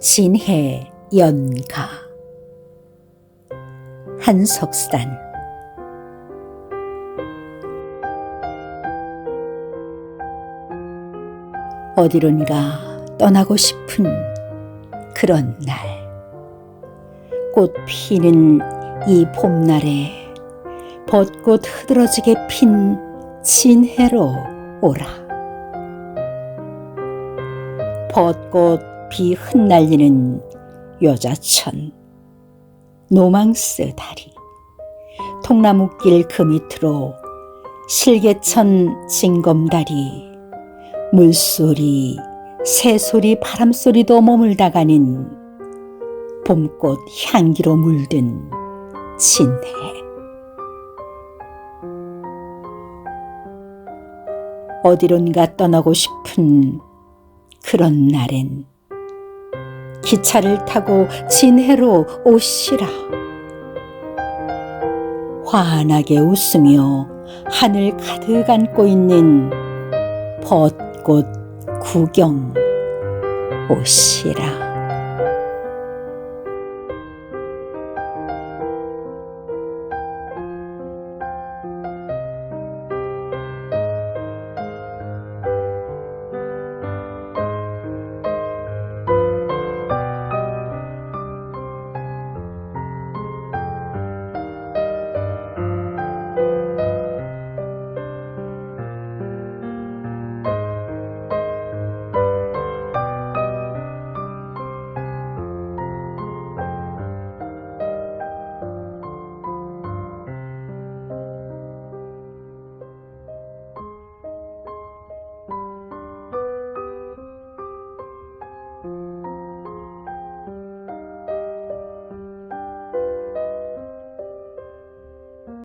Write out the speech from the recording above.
진해 연가 한석산 어디론가 떠나고 싶은 그런 날. 꽃 피는 이 봄날에 벚꽃 흐드러지게 핀 진해로 오라. 벚꽃 비 흩날리는 여자천. 노망스 다리. 통나무길 그 밑으로 실개천 징검다리. 물소리 새소리 바람소리도 머물다 가는 봄꽃 향기로 물든 진해. 어디론가 떠나고 싶은 그런 날엔 기차를 타고 진해로 오시라. 환하게 웃으며 하늘 가득 안고 있는 벚꽃 구경 오시라.